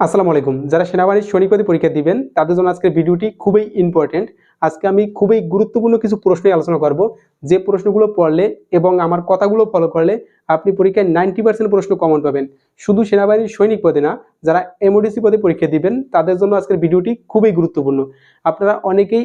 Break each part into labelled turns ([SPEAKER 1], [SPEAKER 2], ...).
[SPEAKER 1] আসসালামু আলাইকুম। যারা সেনাবাহিনীর সৈনিকপদে পরীক্ষা দিবেন, তাদের জন্য আজকের ভিডিওটি খুবই ইম্পর্টেন্ট আজকে আমি খুবই গুরুত্বপূর্ণ কিছু প্রশ্ন আলোচনা করব। যে প্রশ্নগুলো পড়লে এবং আমার কথাগুলো ফলো করলে আপনি পরীক্ষায় নাইনটি পার্সেন্ট প্রশ্ন কমন পাবেন। শুধু সেনাবাহিনীর সৈনিক পদে না, যারা এমওডিসি পদে পরীক্ষা দিবেন, তাদের জন্য আজকের ভিডিওটি খুবই গুরুত্বপূর্ণ। আপনারা অনেকেই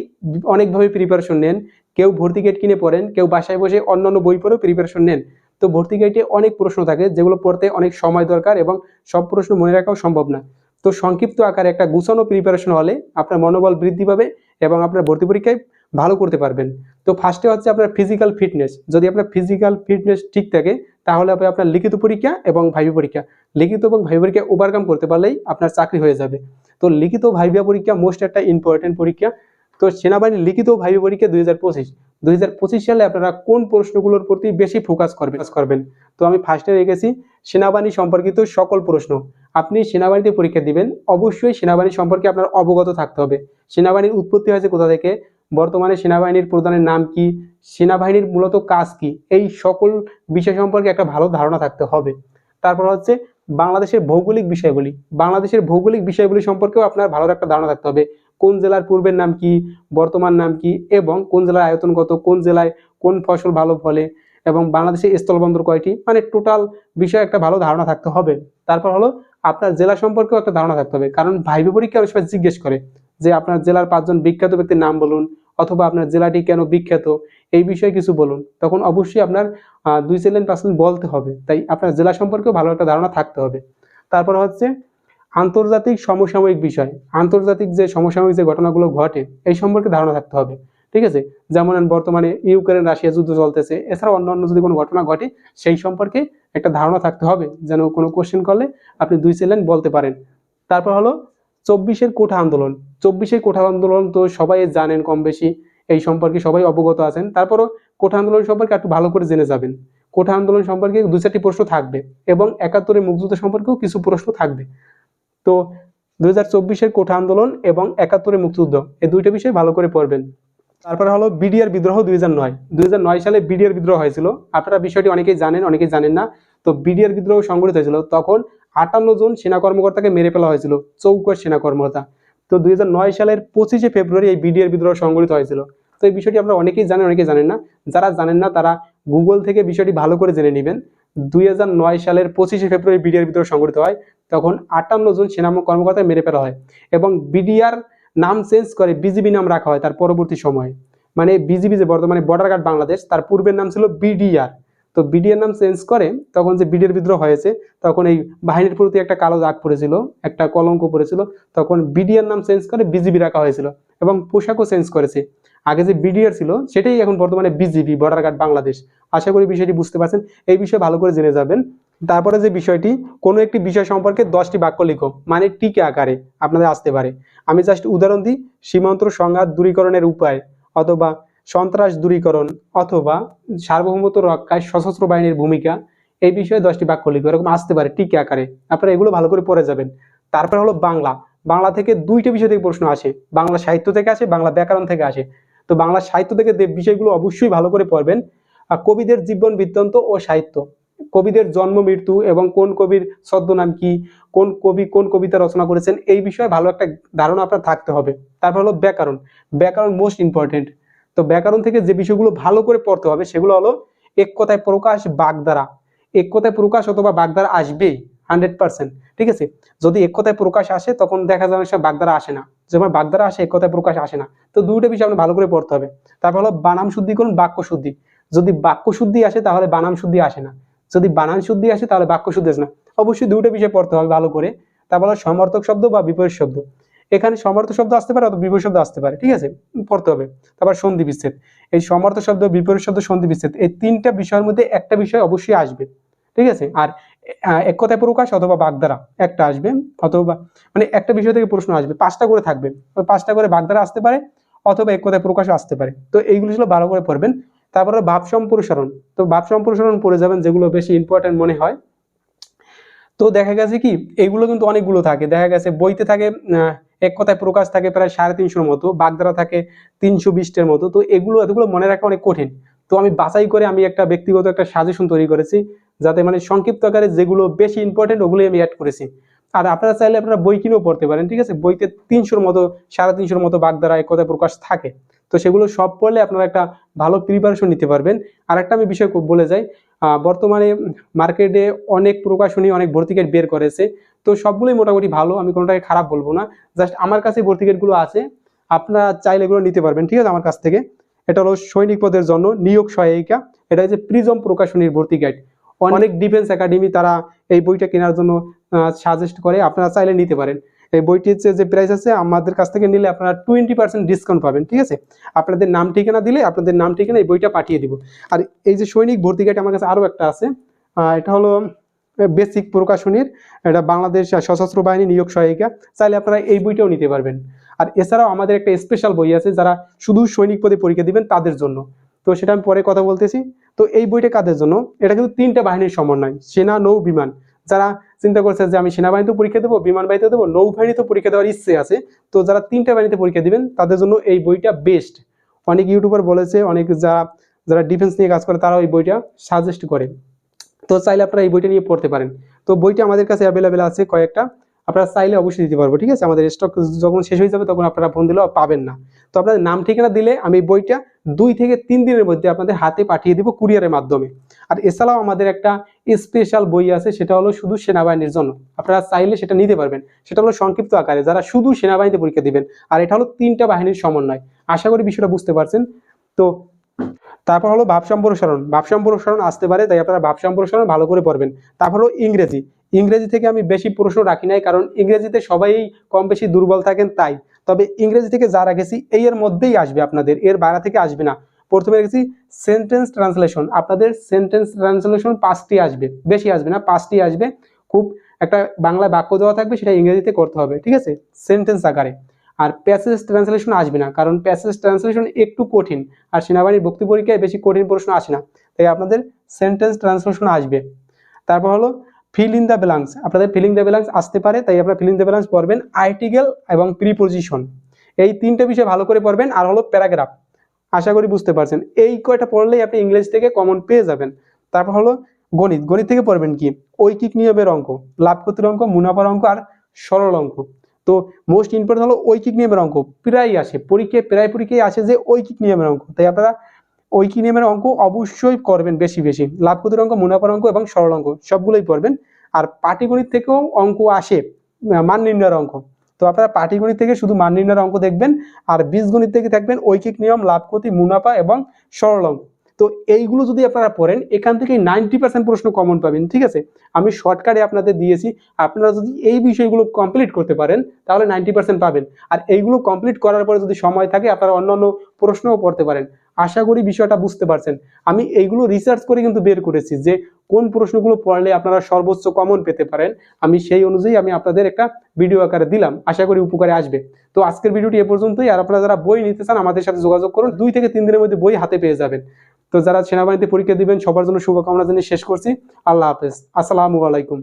[SPEAKER 1] অনেকভাবে প্রিপারেশন নেন। কেউ ভর্তি গেট কিনে পড়েন, কেউ বাসায় বসে অন্যান্য বই পড়েও প্রিপারেশন নেন। তো ভর্তি গেটে অনেক প্রশ্ন থাকে, যেগুলো পড়তে অনেক সময় দরকার এবং সব প্রশ্ন মনে রাখাও সম্ভব না। তো সংক্ষিপ্ত আকারে একটা গুছানো প্রিপারেশন হলে আপনার মনোবল বৃদ্ধি পাবে এবং আপনার ভর্তি পরীক্ষায় ভালো করতে পারবেন। তো ফার্স্টে হচ্ছে আপনার ফিজিক্যাল ফিটনেস যদি আপনার ফিজিক্যাল ফিটনেস ঠিক থাকে, তাহলে আপনি আপনার লিখিত পরীক্ষা এবং ভাইবি পরীক্ষা। লিখিত এবং ভাইবি পরীক্ষা ওভারকাম করতে পারলেই আপনার চাকরি হয়ে যাবে। তো লিখিত ভাইবিয়া পরীক্ষা মোস্ট একটা ইম্পর্টেন্ট পরীক্ষা। তো সেনাবাহিনীর লিখিত ভাইবি পরীক্ষা দুই হাজার পঁচিশ। দুই হাজার পঁচিশ সালে আপনারা কোন প্রশ্নগুলোর প্রতি বেশি ফোকাস করবেন? করবেন। তো আমি ফার্স্টে রেখেছি, সেনাবাহিনী সম্পর্কিত সকল প্রশ্ন। আপনি সেনাবাহিনীতে পরীক্ষা দিবেন, অবশ্যই সেনাবাহিনী সম্পর্কে আপনার অবগত থাকতে হবে। সেনাবাহিনীর উৎপত্তি হয়েছে কোথা থেকে? বর্তমানে সেনাবাহিনীর প্রধানের নাম কি? সেনাবাহিনীর মূলত কাজ কি? এই সকল বিষয় সম্পর্কে একটা ভালো ধারণা থাকতে হবে। তারপর হচ্ছে বাংলাদেশের ভৌগোলিক বিষয়গুলি। বাংলাদেশের ভৌগোলিক বিষয়গুলি সম্পর্কেও আপনার ভালো একটা ধারণা থাকতে হবে। কোন জেলার পূর্বের নাম কি? বর্তমান নাম কি? এবং কোন জেলার আয়তন কত? কোন জেলায় কোন ফসল ভালো ফলে? এবং বাংলাদেশের স্থলবন্দর কয়টি? মানে টোটাল বিষয়ে একটা ভালো ধারণা থাকতে হবে। তারপর হলো আপনার জেলা সম্পর্কেও একটা ধারণা থাকতে হবে। কারণ ভাইবি পরীক্ষা অনেক সময় জিজ্ঞেস করে যে আপনার জেলার পাঁচজন বিখ্যাত ব্যক্তির নাম বলুন অথবা আপনার জেলাটি কেন বিখ্যাত, এই বিষয়ে কিছু বলুন। তখন অবশ্যই আপনার দুই সেলেন পার্সেন্ট বলতে হবে। তাই আপনার জেলা সম্পর্কেও ভালো একটা ধারণা থাকতে হবে। তারপর হচ্ছে আন্তর্জাতিক সমসাময়িক বিষয়। আন্তর্জাতিক যে সমসাময়িক যে ঘটনাগুলো ঘটে, এই সম্পর্কে ধারণা থাকতে হবে। ঠিক আছে? যেমন বর্তমানে ইউক্রেন, রাশিয়া যুদ্ধ চলতেছে, এছাড়াও অন্যান্য যদি কোনো ঘটনা ঘটে, সেই সম্পর্কে একটা ধারণা থাকতে হবে, যেন কোনো কোশ্চেন করলে আপনি দুই সেলেন বলতে পারেন। তারপর হলো চব্বিশের কোঠা আন্দোলন। চব্বিশের কোঠা আন্দোলন তো সবাই জানেন কম বেশি, এই সম্পর্কে সবাই অবগত আছেন। তারপরও কোঠা আন্দোলন সম্পর্কে একটু ভালো করে জেনে যাবেন। কোঠা আন্দোলন সম্পর্কে দু চারটি প্রশ্ন থাকবে এবং একাত্তরের মুক্তিযুদ্ধ সম্পর্কেও কিছু প্রশ্ন থাকবে। তো দুই হাজার চব্বিশের কোঠা আন্দোলন এবং একাত্তরের মুক্তিযুদ্ধ, এই দুইটা বিষয় ভালো করে পড়বেন। তারপরে হলো বিডিআর বিদ্রোহ দুই হাজার নয়। দুই হাজার নয় সালে বিডিআর বিদ্রোহ হয়েছিল। আপনারা বিষয়টি অনেকেই জানেন অনেকেই জানেন না। তো বিডিআর বিদ্রোহ সংগঠিত হয়েছিল। তখন আটান্ন জন সেনা কর্মকর্তাকে মেরে ফেলা হয়েছিল, চৌকর সেনা কর্মকর্তা। তো দুই সালের পঁচিশে ফেব্রুয়ারি এই বিডিআর বিদ্রোহ সংগঠিত হয়েছিল। তো এই বিষয়টি আপনারা অনেকেই জানেন অনেকেই জানেন না। যারা জানেন না, তারা গুগল থেকে বিষয়টি ভালো করে জেনে নেবেন। দুই সালের পঁচিশে ফেব্রুয়ারি বিডিআর বিদ্রোহ সংগঠিত হয়। তখন আটান্ন জন সেনা কর্মকর্তা মেরে ফেলা হয়। এবং বিডিআর নাম চেঞ্জ করে বিজিবি নাম রাখা হয় তার পরবর্তী সময়ে। মানে বিজিবি যে বর্তমানে বর্ডার গার্ড বাংলাদেশ, তার পূর্বের নাম ছিল বিডিআর তো বিডিআর নাম চেঞ্জ করে, তখন যে বিডিআর বিদ্রোহ হয়েছে, তখন এই বাহিনীর প্রতি একটা কালো দাগ পড়েছিল, একটা কলঙ্ক পড়েছিল, তখন বিডিআর নাম চেঞ্জ করে বিজিবি রাখা হয়েছিল এবং পোশাকও চেঞ্জ করেছে। আগে যে বিডিআর ছিল, সেটাই এখন বর্তমানে বিজিবি বর্ডার গার্ড বাংলাদেশ। আশা করি বিষয়টি বুঝতে পারছেন। এই বিষয়ে ভালো করে জেনে যাবেন। তারপরে যে বিষয়টি, কোনো একটি বিষয় সম্পর্কে দশটি বাক্য লিখো মানে টিকে আকারে আপনাদের আসতে পারে। আমি জাস্ট উদাহরণ দিই, সীমান্ত সংঘাত দূরীকরণের উপায়, অথবা সন্ত্রাস দূরীকরণ, অথবা সার্বভৌমত্ব রক্ষায় সশস্ত্র বাহিনীর ভূমিকা, এই বিষয়ে দশটি বাক্য লিখো, এরকম আসতে পারে টিকে আকারে। আপনারা এগুলো ভালো করে পড়ে যাবেন। তারপরে হলো বাংলা। বাংলা থেকে দুইটা বিষয় থেকে প্রশ্ন আসে। বাংলা সাহিত্য থেকে আসে, বাংলা ব্যাকরণ থেকে আসে। তো বাংলা সাহিত্য থেকে বিষয়গুলো অবশ্যই ভালো করে পড়বেন। আর কবিদের জীবন বৃত্তান্ত ও সাহিত্য। কবিদের জন্ম, মৃত্যু এবং কোন কবির ছদ্মনাম কি, কোন কবি কোন কবিতা রচনা করেছেন, এই বিষয়ে ভালো একটা ধারণা আপনার থাকতে হবে। তারপর হলো ব্যাকরণ। ব্যাকরণ মোস্ট ইম্পর্টেন্ট তো ব্যাকরণ থেকে যে বিষয়গুলো ভালো করে পড়তে হবে, সেগুলো হলো এক কথায় প্রকাশ বাগধারা। এক কথায় প্রকাশ অথবা বাগধারা আসবেই হান্ড্রেড পার্সেন্ট। ঠিক আছে? যদি এক কথায় প্রকাশ আসে, তখন দেখা যাবে সে বাগদারা আসে না। যেমন বাগদারা আসে, এক কথায় প্রকাশ আসে না। তো দুইটা বিষয় আপনার ভালো করে পড়তে হবে। তারপর হলো বানাম শুদ্ধিকরণ, বাক্য শুদ্ধি। যদি বাক্য শুদ্ধি আসে, তাহলে বানাম শুদ্ধি আসে না। যদি বানান শুদ্ধি আসে, তাহলে বাক্য শুদ্ধি আসে না। অবশ্যই দুটো বিষয় পড়তে হবে ভালো করে। তারপর সমর্থক শব্দ বা বিপরীত শব্দ। এখানে সমর্থক শব্দ আসতে পারে অথবা বিপরীত শব্দ আসতে পারে, ঠিক আছে? পড়তে হবে। তারপর সন্ধি বিচ্ছেদ। এই সমর্থক শব্দ, বিপরীত শব্দ, সন্ধি বিচ্ছেদ, এই তিনটা বিষয়ের মধ্যে একটা বিষয় অবশ্যই আসবে, ঠিক আছে? আর এক কথায় প্রকাশ অথবা বাগধারা একটা আসবে, অথবা মানে একটা বিষয় থেকে প্রশ্ন আসবে, পাঁচটা করে থাকবে। পাঁচটা করে বাগধারা আসতে পারে, অথবা এক কথায় প্রকাশ আসতে পারে। তো এইগুলো ছিল ভালো করে পড়বেন। তারপরে ভাব সম্প্রসারণ। তো ভাব সম্প্রসারণ পড়ে যাবেন, যেগুলো বেশি ইম্পর্টেন্ট মনে হয়। তো দেখা গেছে কি, এগুলো কিন্তু অনেকগুলো থাকে। দেখা গেছে বইতে থাকে এক কথায় প্রকাশ থাকে প্রায় সাড়ে তিনশোর মতো, বাগধারা থাকে তিনশো বিশটার মতো। তো এগুলো এতগুলো মনে রাখা অনেক কঠিন। তো আমি বাছাই করে আমি একটা ব্যক্তিগত একটা সাজেশন তৈরি করেছি, যাতে মানে সংক্ষিপ্ত আকারে যেগুলো বেশি ইম্পর্টেন্ট ওগুলোই আমি অ্যাড করেছি। আর আপনারা চাইলে আপনারা বই কিনেও পড়তে পারেন, ঠিক আছে? বইতে তিনশোর মতো, সাড়ে তিনশোর মতো বাগধারা এক কথায় প্রকাশ থাকে। তো সেগুলো সব পড়লে আপনারা একটা ভালো প্রিপারেশন নিতে পারবেন। আর একটা আমি বিষয় বলে যাই বর্তমানে মার্কেটে অনেক প্রকাশনী, অনেক ভর্তি গেট বের করেছে। তো সবগুলোই মোটামুটি ভালো, আমি কোনোটাকে খারাপ বলব না। জাস্ট আমার কাছে ভর্তি গেটগুলো আছে, আপনারা চাইলে এগুলো নিতে পারবেন, ঠিক আছে? আমার কাছ থেকে। এটা হলো সৈনিক পদের জন্য নিয়োগ সহায়িকা। এটা হচ্ছে প্রিজম প্রকাশনীর ভর্তি গাইড অনেক ডিফেন্স একাডেমি তারা এই বইটা কেনার জন্য সাজেস্ট করে, আপনারা চাইলে নিতে পারেন। এই বইটির যে- প্রাইস আছে, আমাদের কাছ থেকে নিলে আপনারা টোয়েন্টি পার্সেন্ট ডিসকাউন্ট পাবেন, ঠিক আছে? আপনাদের নাম ঠিকানা দিলে আপনাদের নাম ঠিকানা এই বইটা পাঠিয়ে দিব। আর এই যে সৈনিক ভর্তি গাইড আমার কাছে আরও একটা আছে এটা হলো বেসিক প্রকাশনীর, এটা বাংলাদেশ সশস্ত্র বাহিনী নিয়োগ সহায়িকা। চাইলে আপনারা এই বইটাও নিতে পারবেন। আর এছাড়াও আমাদের একটা স্পেশাল বই আছে, যারা শুধু সৈনিক পদে পরীক্ষা দিবেন তাদের জন্য। তো সেটা আমি পরে কথা বলতেছি। তো এই বইটা কাদের জন্য? এটা কিন্তু তিনটা বাহিনীর সমন্বয়, সেনা, নৌ, বিমান। যারা চিন্তা করছে যে আমি সেনাবাহিনীতে পরীক্ষা দেবো, বিমান বাহিনীতে দেবো নৌবাহিনীতে পরীক্ষা দেওয়ার ইচ্ছে আছে। তো যারা তিনটা বাহিনীতে পরীক্ষা দিবেন, তাদের জন্য এই বইটা বেস্ট অনেক ইউটিউবার বলেছে, অনেক যারা যারা ডিফেন্স নিয়ে কাজ করে, তারাও এই বইটা সাজেস্ট করে। তো চাইলে আপনারা এই বইটা নিয়ে পড়তে পারেন। তো বইটা আমাদের কাছে অ্যাভেলেবেল আছে কয়েকটা। আপনারা চাইলে অবশ্যই দিতে পারব, ঠিক আছে? আমাদের স্টক যখন শেষ হয়ে যাবে তখন আপনারা ফোন দিলেও পাবেন না। তো আপনাদের নাম ঠিকানা দিলে আমি বইটা দুই থেকে তিন দিনের মধ্যে আপনাদের হাতে পাঠিয়ে দিব কুরিয়ারের মাধ্যমে। আর এছাড়াও আমাদের একটা স্পেশাল বই আছে, সেটা হলো শুধু সেনাবাহিনীর জন্য। আপনারা চাইলে সেটা নিতে পারবেন। সেটা হলো সংক্ষিপ্ত আকারে, যারা শুধু সেনাবাহিনীতে পরীক্ষা দিবেন, আর এটা হলো তিনটা বাহিনীর সমন্বয়। আশা করি বিষয়টা বুঝতে পারছেন। তো তারপর হলো ভাব সম্প্রসারণ ভাব সম্প্রসারণ আসতে পারে, তাই আপনারা ভাব সম্প্রসারণ ভালো করে পড়বেন। তারপর হলো ইংরেজি। ইংরেজি থেকে আমি বেশি প্রশ্ন রাখি নাই, কারণ ইংরেজিতে সবাই কম বেশি দুর্বল থাকেন তাই। তবে ইংরেজি থেকে যা রেখেছি, এই এর মধ্যেই আসবে আপনাদের, এর বাইরে থেকে আসবে না। প্রথমে রেখেছি সেন্টেন্স ট্রান্সলেশন আপনাদের সেন্টেন্স ট্রান্সলেশন পাঁচটি আসবে, বেশি আসবে না, পাঁচটি আসবে। খুব একটা বাংলায় বাক্য দেওয়া থাকবে, সেটা ইংরেজিতে করতে হবে, ঠিক আছে? সেন্টেন্স আকারে। আর প্যাসেজ ট্রান্সলেশন আসবে না, কারণ প্যাসেজ ট্রান্সলেশন একটু কঠিন, আর সেনাবাহিনীর ভক্তি পরীক্ষায় বেশি কঠিন প্রশ্ন আসে না। তাই আপনাদের সেন্টেন্স ট্রান্সলেশন আসবে। তারপর হলো ফিল ইন দ্য ব্যালান্স আপনাদের ফিলিং দ্য ব্যালান্স আসতে পারে, তাই আপনারা ফিলিং দ্য ব্যালান্স পড়বেন আর্টিকেল এবং প্রিপোজিশন এই তিনটে বিষয় ভালো করে পড়বেন, আর হলো প্যারাগ্রাফ আশা করি বুঝতে পারছেন। এই কয়টা পড়লেই আপনি ইংলিশ থেকে কমন পেয়ে যাবেন। তারপর হলো গণিত। গণিত থেকে পড়বেন কি? ঐকিক নিয়মের অঙ্ক লাভ ক্ষতির অঙ্ক, মুনাফার অঙ্ক, আর সরল অঙ্ক। তো মোস্ট ইম্পর্টেন্ট হলো ঐকিক নিয়মের অঙ্ক। প্রায় আসে, পরীক্ষায়, প্রায় পরীক্ষায় আসে যে ঐকিক নিয়মের অঙ্ক। তাই আপনারা ঐকিক নিয়মের অঙ্ক অবশ্যই করবেন বেশি বেশি। লাভ ক্ষতির অঙ্ক, মুনাফার অঙ্ক এবং সরল অঙ্ক, সবগুলোই পড়বেন। আর পাটিগণিত থেকেও অঙ্ক আসে মান নির্ণয়ের অঙ্ক। তো আপনারা পাটিগণিত থেকে শুধু মান নির্ণয়ের অঙ্ক দেখবেন, আর বীজগণিত থেকে থাকবেন ঐকিক নিয়ম লাভ ক্ষতি মুনাফা এবং সরল অঙ্ক। তো এইগুলো যদি আপনারা পড়েন, এখান থেকে নাইনটি পার্সেন্ট প্রশ্ন কমন পাবেন, ঠিক আছে? আমি শর্টকাটে আপনাদের দিয়েছি, আপনারা যদি এই বিষয়গুলো কমপ্লিট করতে পারেন, তাহলে নাইনটি পার্সেন্ট পাবেন। আর এইগুলো কমপ্লিট করার পরে যদি সময় থাকে, আপনারা অন্য অন্য প্রশ্নও পড়তে পারেন। আশা করি বিষয়টা বুঝতে পারছেন। আমি এইগুলো রিসার্চ করে কিন্তু বের করেছি যে কোন প্রশ্নগুলো পড়লে আপনারা সর্বোচ্চ কমন পেতে পারেন। আমি সেই অনুযায়ী আমি আপনাদের একটা ভিডিও আকারে দিলাম। আশা করি উপকারে আসবে। তো আজকের ভিডিওটি এ পর্যন্তই। আর আপনারা যারা বই নিতে চান, আমাদের সাথে যোগাযোগ করুন। দুই থেকে তিন দিনের মধ্যে বই হাতে পেয়ে যাবেন। তো যারা সেনাবাহিনীতে পরীক্ষা দিবেন, সবার জন্য শুভকামনা জানিয়ে শেষ করছি। আল্লাহ হাফেজ। আসসালামু আলাইকুম।